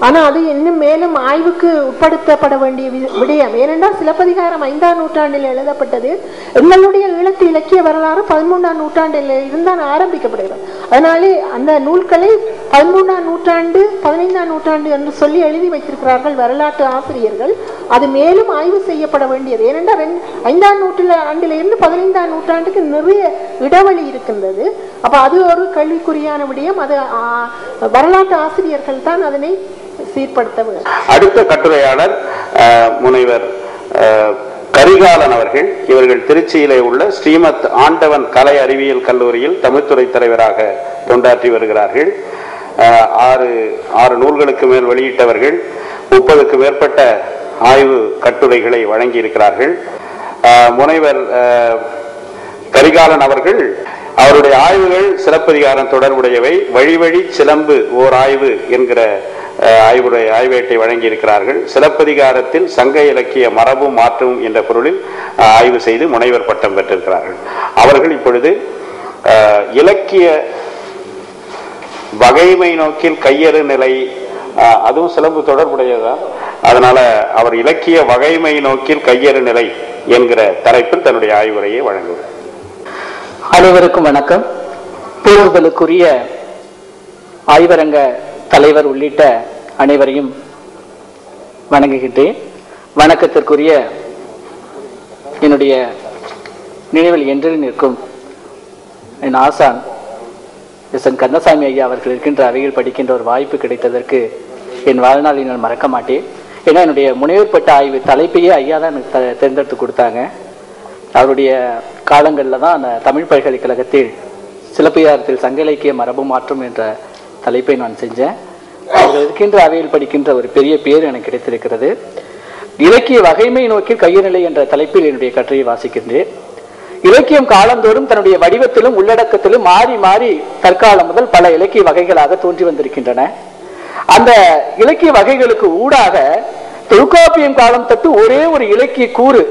ஆனால் அது இன்னும் மேலும் ஆய்வுக்கு உட்படுத்தப்பட வேண்டிய வி- விடயம். ஏனென்றால் சிலப்பதிகாரம் ஐந்தாம் நூற்றாண்டில் எழுதப்பட்டது. எங்களுடைய ஈழத்து இலக்கிய வரலாறு பதிமூன்றாம் நூற்றாண்டில் இருந்தான் ஆரம்பிக்கப்படுகிறது. அதனாலே அந்த நூல்களை பதிமூன்றாம் நூற்றாண்டு பதினைந்தாம் நூற்றாண்டு என்று சொல்லி எழுதி வைத்திருக்கிறார்கள் வரலாற்று ஆசிரியர்கள். அது மேலும் ஆய்வு செய்யப்பட வேண்டியது. ஏனென்றால் ரெண்டு- ஐந்தாம் நூற்றில் ஆண்டிலிருந்து பதினைந்தாம் நூற்றாண்டுக்கு நிறைய இடைவெளி இருக்கின்றது. அப்போ அது ஒரு கல்விக்குறியான விடயம். அது வரலாற்று ஆசிரியர்கள் தான் அதனை சீர்படுத்த அடுத்த கட்டுரையாளர் முனைவர் கரிகாலன் அவர்கள். இவர்கள் திருச்சியிலே உள்ள ஸ்ரீமத் ஆண்டவன் கலை அறிவியல் கல்லூரியில் தமிழ்துறை தலைவராக தொண்டாற்றி வருகிறார்கள். ஆறு ஆறு நூல்களுக்கு மேல் வெளியிட்டவர்கள் முப்பதுக்கு மேற்பட்ட ஆய்வு கட்டுரைகளை வழங்கியிருக்கிறார்கள். முனைவர் அஹ், கரிகாலன் அவர்கள் அவருடைய ஆய்வுகள் சிலப்பதிகாரம் தொடர்புடையவை. வழி வழி சிலம்பு ஓர் ஆய்வு என்கிற ஆய்வுடைய ஆய்வேட்டை வழங்கியிருக்கிறார்கள். சிலப்பதிகாரத்தில் சங்க இலக்கிய மரபும் மாற்றும் என்ற பொருளில் ஆய்வு செய்து முனைவர் பட்டம் பெற்றிருக்கிறார்கள். அவர்கள் இப்பொழுது இலக்கிய வகைமை நோக்கில் கையறு நிலை அஹ், அதுவும் சிலம்பு தொடர்புடையதுதான் அதனால அவர் இலக்கிய வகைமை நோக்கில் கையறு நிலை என்கிற தலைப்பில் தன்னுடைய ஆய்வுரையை வழங்குவார் அனைவருக்கும் வணக்கம். தேர்தலுக்குரிய ஆய்வரங்க தலைவர் உள்ளிட்ட அனைவரையும் வணங்குகின்றேன். வணக்கத்திற்குரிய என்னுடைய நினைவில் என்று நிற்கும் என் ஆசான் எஸ் என் கந்தசாமி ஐயா அவர்கள் இருக்கின்ற அவையில் படிக்கின்ற ஒரு வாய்ப்பு கிடைத்ததற்கு என் வாழ்நாளில் நான் மறக்க மாட்டேன். ஏன்னா என்னுடைய முனைவர்பட்ட ஆய்வு தலைப்பையே ஐயா தான் எனக்கு த- தேர்ந்தெடுத்து கொடுத்தாங்க. அவருடைய காலங்களில் தான் அந்த தமிழ் பல்கலைக்கழகத்தில் சிலப்பதிகாரத்தில் சங்க இலக்கிய மரபு மாற்றம் என்ற தலைப்பை நான் செஞ்சேன். அவர்கள் இருக்கின்ற அவையில் படிக்கின்ற ஒரு பெரிய பேர் எனக்கு கிடைத்திருக்கிறது. இலக்கிய வகைமை நோக்கி கையநிலை என்ற தலைப்பில் என்னுடைய கட்டுரையை வாசிக்கின்றேன். இலக்கியம் காலந்தோறும் தன்னுடைய வடிவத்திலும் உள்ளடக்கத்திலும் மாறி மாறி தற்காலம் முதல் பல இலக்கிய வகைகளாக தோன்றி வந்திருக்கின்றன. அந்த இலக்கிய வகைகளுக்கு ஊடாக தொல்காப்பியம் காலம் தொட்டு ஒரே ஒரு இலக்கிய கூறு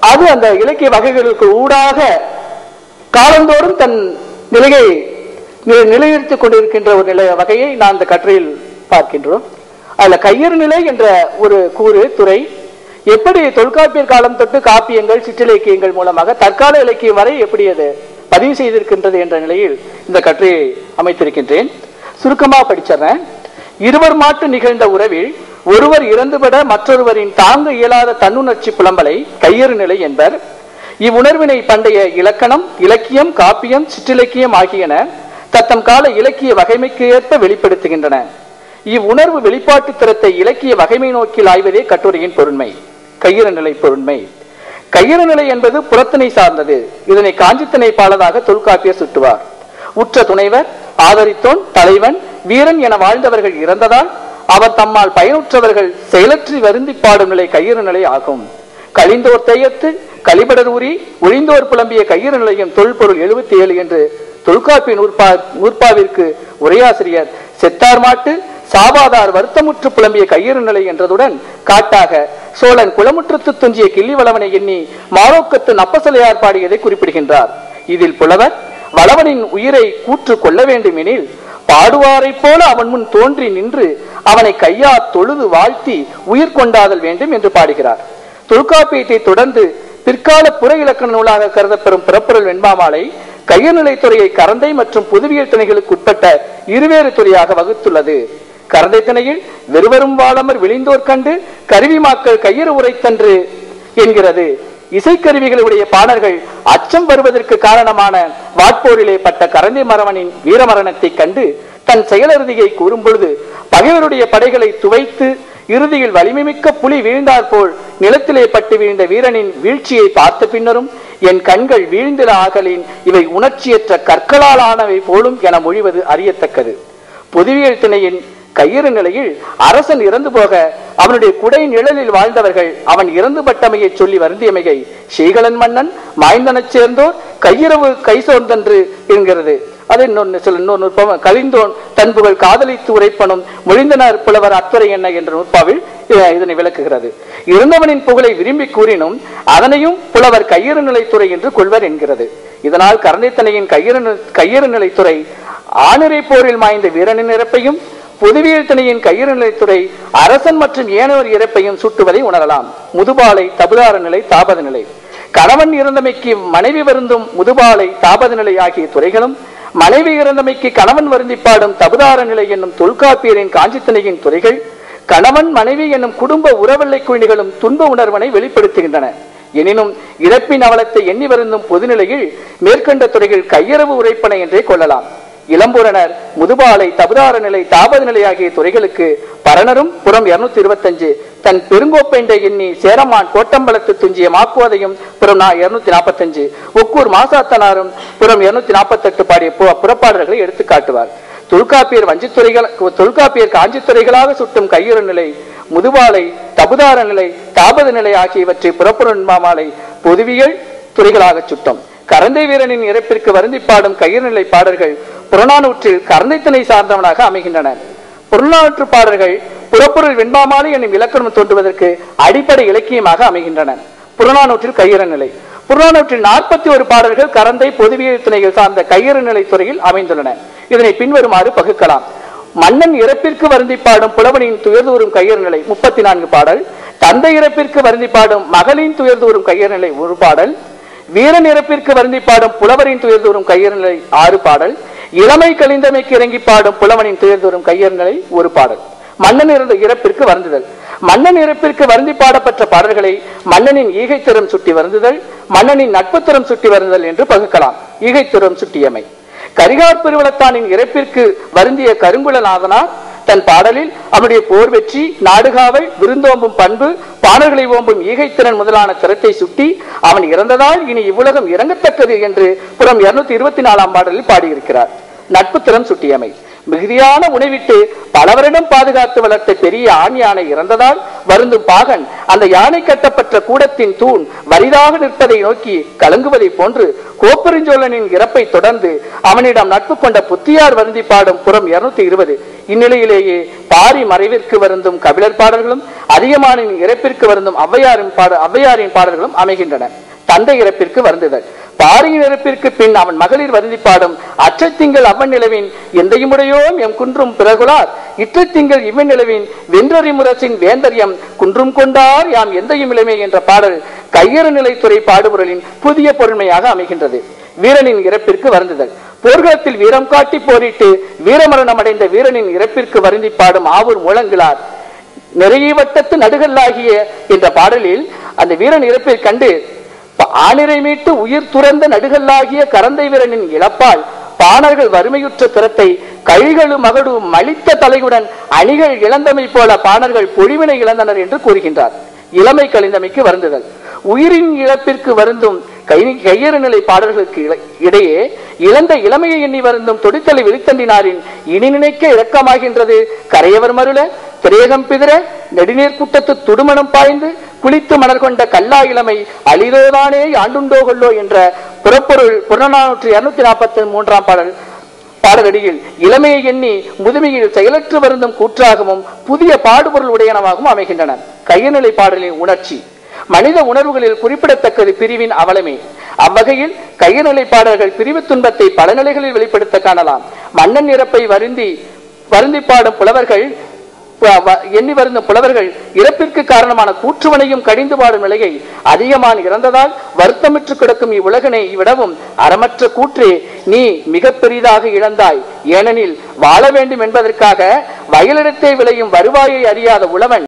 அது அந்த இலக்கிய வகைகளுக்கு ஊடாக காலந்தோறும் தன் நிலையை நிலைநிறுத்திக் கொண்டிருக்கின்ற ஒரு நிலை வகையை நான் அந்த கட்டுரையில் பார்க்கின்றோம். அதுல கையறு நிலை என்ற ஒரு கூறு துறை எப்படி தொல்காப்பியர் காலம் தொட்டு காப்பியங்கள் சிற்றிலக்கியங்கள் மூலமாக தற்கால இலக்கியம் வரை எப்படி அது பதிவு செய்திருக்கின்றது என்ற நிலையில் இந்த கட்டுரையை அமைத்திருக்கின்றேன். சுருக்கமா படிச்சிடறேன். இருவர் மாட்டு நிகழ்ந்த உறவில் ஒருவர் இறந்துவிட மற்றொருவரின் தாங்க இயலாத தன்னுணர்ச்சி புலம்பலை கையறு நிலை என்பர். இவ்வுணர்வினை பண்டைய இலக்கணம் இலக்கியம் காப்பியம் சிற்றிலக்கியம் ஆகியன தத்தம் கால இலக்கிய வகைமைக்கு ஏற்ப வெளிப்படுத்துகின்றன. இவ்வுணர்வு வெளிப்பாட்டு திறத்தை இலக்கிய வகைமை நோக்கில் ஆய்வதே கட்டுரையின் பொருண்மை கையிற நிலை பொருண்மை. கையிற நிலை என்பது புறத்தினை சார்ந்தது. இதனை காஞ்சித்திணை பாலதாக தொல்காப்பியர் சுட்டுவார். உற்ற துணைவர் ஆதரித்தோன் தலைவன் வீரன் என வாழ்ந்தவர்கள் இறந்ததால் அவர் தம்மால் பயனுற்றவர்கள் செயலற்றி வருந்தி பாடும் நிலை கையிறு நிலை ஆகும். கழிந்தோர் தேயத்து கலிபடர் ஊறி ஒழிந்தோர் புலம்பிய கையிறு நிலையம் தொல்பொருள் எழுபத்தி ஏழு என்று தொல்காப்பிய நூற்பா நூற்பாவிற்கு உரையாசிரியர் செத்தார் மாட்டு சாபாதார் வருத்தமுற்று புலம்பிய கையிறு நிலை என்றதுடன் காட்டாக சோழன் குளமுற்றத்து துஞ்சிய கிள்ளி வளவனை எண்ணி மாரோக்கத்து நப்பசலையார் பாடியதை குறிப்பிடுகின்றார். இதில் புலவர் வளவனின் உயிரை கூற்று கொள்ள வேண்டுமெனில் பாடுவாரைப் போல அவன் முன் தோன்றி நின்று அவனை கையா தொழுது வாழ்த்தி உயிர் கொண்டாதல் வேண்டும் என்று பாடுகிறார். தொல்காப்பியத்தை தொடர்ந்து பிற்கால புற இலக்கண நூலாக கருதப்பெறும் பிறப்புரல் வெண்பாமாலை கையநிலை துறையை கரந்தை மற்றும் புதுவியல் திணைகளுக்கு உட்பட்ட இருவேறு துறையாக வகுத்துள்ளது. கரந்தை திணையில் வெறுவரும் வாழமர் விழிந்தோர் கண்டு கருவிமாக்கள் கையறு உரைத்தன்று என்கிறது. இசைக்கருவிகளுடைய பாடல்கள் அச்சம் வருவதற்கு காரணமான வாட்போரிலே பட்ட கரந்தை மரவனின் வீரமரணத்தை கண்டு தன் செயலறுதியை கூறும் பொழுது பகைவருடைய படைகளை துவைத்து இறுதியில் வலிமைமிக்க புலி வீழ்ந்தாற் போல் நிலத்திலே பட்டு வீழ்ந்த வீரனின் வீழ்ச்சியை பார்த்த பின்னரும் என் கண்கள் வீழ்ந்திட ஆகலின் இவை உணர்ச்சியற்ற கற்களால் ஆனவை போலும் என மொழிவது அறியத்தக்கது. பொதுவியல் திணையின் கையிறு நிலையில் அரசன் இறந்து போக அவனுடைய குடை நிழலில் வாழ்ந்தவர்கள் அவன் இறந்துபட்டமையை சொல்லி வருந்தியமையை ஸ்ரீகலன் மன்னன் மாய்ந்தனச் சேர்ந்தோர் கையிறவு கை சோர்ந்தன்று என்கிறது. அது இன்னொன்று சில இன்னொரு நுட்பம் கலிந்தோன் தன்புகள் காதலித்து உரைப்பனும் மொழிந்தனர் புலவர் அத்துறை என்ன என்ற நுட்பாவில் இதனை விளக்குகிறது. இருந்தவனின் புகழை விரும்பி கூறினும் அதனையும் புலவர் கையிறு நிலைத்துறை என்று கொள்வர் என்கிறது. இதனால் கரந்தைத்தனையின் கையிறு கையிறு நிலைத்துறை ஆணிரை போரில் மாய்ந்த வீரனின் இறப்பையும் பொதுவியல் திணையின் கையிறு நிலைத்துறை அரசன் மற்றும் ஏனையோர் இறப்பையும் சுட்டுவதை உணரலாம். முதுபாலை தபுதார நிலை தாபத நிலை. கணவன் இறந்தமைக்கு மனைவி வருந்தும் முதுபாலை தாபத நிலை ஆகிய துறைகளும் மனைவி இறந்தமைக்கு கணவன் வருந்தி பாடும் தபுதார நிலை என்னும் தொல்காப்பியரின் காஞ்சித்தனையின் துறைகள் கணவன் மனைவி என்னும் குடும்ப உறவெல்லை குழிகளும் துன்ப உணர்வனை வெளிப்படுத்துகின்றன. எனினும் இறப்பின் அவலத்தை எண்ணி வருந்தும் பொதுநிலையில் மேற்கண்ட துறைகள் கையறவு உரைப்பன என்றே கொள்ளலாம். இளம்பூரணர் முதுபாலை தபுதார நிலை தாபத நிலை ஆகிய துறைகளுக்கு பரணரும் புறம் இருநூத்தி இருபத்தஞ்சு தன் பெருங்கோப்பெண்டை எண்ணி சேரமான் கோட்டம்பலத்து துஞ்சிய மாக்குவதையும் புறம் இருநூத்தி நாற்பத்தஞ்சு ஒக்கூர் மாசாத்தனாரும் புறம் இருநூத்தி நாற்பத்தெட்டு பாடிய புறப்பாடல்களை எடுத்து காட்டுவார். தொல்காப்பியர் வஞ்சித்துறைகள் தொல்காப்பியர் காஞ்சித்துறைகளாக சுட்டும் கையுறு நிலை முதுபாலை தபுதார நிலை தாபத நிலை ஆகியவற்றை புறப்புறன்மாமாலை பொதுவியல் துறைகளாக சுட்டும். கரந்தை வீரனின் இறப்பிற்கு வருந்தி பாடும் கையுநிலை பாடல்கள் புறநானூற்றில் கருணைத்தனை சார்ந்தவனாக அமைகின்றன புறநானூற்று பாடல்கள் புறப்பொருள் வெண்பாமாலை என்னும் இலக்கணம் தோன்றுவதற்கு அடிப்படை இலக்கியமாக அமைகின்றன. புறநானூற்றில் கையிற நிலை. புறநானூற்றில் நாற்பத்தி ஒரு பாடல்கள் கரந்தை பொதுவியல் திணைகள் சார்ந்த கையிறு நிலை துறையில் அமைந்துள்ளன. இதனை பின்வருமாறு பகுக்கலாம். மன்னன் இறப்பிற்கு வருந்தி பாடும் புலவனின் துயர்தூறும் கையறு நிலை முப்பத்தி நான்கு பாடல். தந்தை இறப்பிற்கு வருந்தி பாடும் மகளின் துயர்தூறும் கையறு நிலை ஒரு பாடல். வீரன் இறப்பிற்கு வருந்தி பாடும் புலவரின் துயர்தூறும் கையறு நிலை ஆறு பாடல். இளமை கழிந்தமைக்கு இறங்கி பாடும் புலவனின் தேர்ந்தோறும் கையறு ஒரு பாடல். மன்னன் இருந்த இறப்பிற்கு வருந்துதல். மன்னன் இறப்பிற்கு வருந்தி பாடப்பட்ட பாடல்களை மன்னனின் ஈகைத்திறம் சுட்டி வருந்துதல் மன்னனின் நட்புத்திறம் சுட்டி வருந்துதல் என்று பகுக்கலாம். ஈகைத்திறம் சுட்டியமை. கரிகார் பெருவளத்தானின் இறப்பிற்கு வருந்திய கருங்குழநாதனார் தன் பாடலில் அவனுடைய போர் வெற்றி நாடுகாவல் விருந்தோம்பும் பண்பு பாடல்களை ஓம்பும் ஈகைத்திறன் முதலான திறத்தை சுட்டி அவன் இறந்ததால் இனி இவ்வுலகம் இறங்கத்தக்கது என்று புறம் இருநூத்தி இருபத்தி நாலாம் பாடலில் பாடியிருக்கிறார். நட்பு திறம் சுட்டியமை. மிகுதியான உணவிட்டு பல வருடம் பாதுகாத்து வளர்த்த பெரிய ஆண் யானை இறந்ததால் வருந்தும் பாகன் அந்த யானை கட்டப்பட்ட கூடத்தின் தூண் வலிதாக நிற்பதை நோக்கி கலங்குவதை போன்று கோப்பெருஞ்சோழனின் இறப்பை தொடர்ந்து அவனிடம் நட்பு கொண்ட புத்தியார் வருந்தி பாடும் புறம் இருநூத்தி இருபது. இந்நிலையிலேயே பாரி மறைவிற்கு வருந்தும் கபிலர் பாடல்களும் அதிகமானின் இறப்பிற்கு வருந்தும் ஔவையாரின் பாட ஔவையாரின் பாடல்களும் அமைகின்றன. தந்தை இறப்பிற்கு வருந்துதல். பாரியின் இறப்பிற்கு பின் அவன் மகளிர் வருந்தி பாடும் அச்சத்திங்கள் அவன் நிலவின் எந்தையுமுடையோம் எம் குன்றும் பிறகுலார். இற்றத்திங்கள் இவன் நிலவின் வென்றறி முரசின் வேந்தரியம் குன்றும் கொண்டார் யாம் எந்தையும் இளமே என்ற பாடல் கையறு நிலைத்துறை பாடுபொருளின் புதிய பொருண்மையாக அமைகின்றது. வீரனின் இறப்பிற்கு வருந்துதல். போர்க்களத்தில் வீரம் காட்டி போரிட்டு வீரமரணம் அடைந்த வீரனின் இறப்பிற்கு வருந்தி பாடும் ஆவூர் முழங்கிலார் நிறைய வட்டத்து நடுகல்லாகிய என்ற பாடலில் அந்த வீரன் இறப்பை கண்டு ஆளிரை மீட்டு உயிர் துறந்த நடுகல்லாகிய கரந்தை வீரனின் இழப்பால் பாணர்கள் வறுமையுற்ற திறத்தை கழிகளு மகடு மலித்த தலையுடன் அணிகள் இழந்தமை போல பாணர்கள் பொழிவினை இழந்தனர் என்று கூறுகின்றார். இளமை கழிந்தமைக்கு வருந்துதல். உயிரின் இழப்பிற்கு வருந்தும் கை கையறு நிலை பாடல்களுக்கு இடையே இழந்த இளமையை எண்ணி வருந்தும் தொடித்தலை வெளித்தண்டினாரின் இனி நினைக்க இரக்கமாகின்றது. கரையவர் மருள திரேகம் பிதிர நெடுநீர் கூட்டத்து துடுமணம் பாய்ந்து குளித்து மணர் கொண்ட கல்லா இளமை அழிதோதானே ஆண்டுண்டோ கொள்ளோ என்ற புறப்பொருள் புறநானூற்று இருநூத்தி நாற்பத்தி மூன்றாம் பாடல் பாடலடியில் இளமையை எண்ணி முதுமையில் செயலற்று வருந்தும் கூற்றாகவும் புதிய பாடுபொருள் உடையனவாகவும் அமைகின்றன. கையநிலை பாடலின் உணர்ச்சி. மனித உணர்வுகளில் குறிப்பிடத்தக்கது பிரிவின் அவலமே. அவ்வகையில் கையநிலை பாடல்கள் பிரிவு துன்பத்தை பல நிலைகளில் வெளிப்படுத்த காணலாம். மன்னன் இறப்பை வருந்தி வருந்தி பாடும் புலவர்கள் எண்ணி வருந்த புலவர்கள் இறப்பிற்கு காரணமான கூற்றுவனையும் கடிந்து பாடும் நிலையை அதிகமான் இறந்ததால் வருத்தமிட்டு கிடக்கும் இவ்வுலகனை இவ்விடவும் அறமற்ற கூற்றே நீ மிக பெரிதாக இழந்தாய். ஏனெனில் வாழ வேண்டும் என்பதற்காக வயலிடத்தை விளையும் வருவாயை அறியாத உழவன்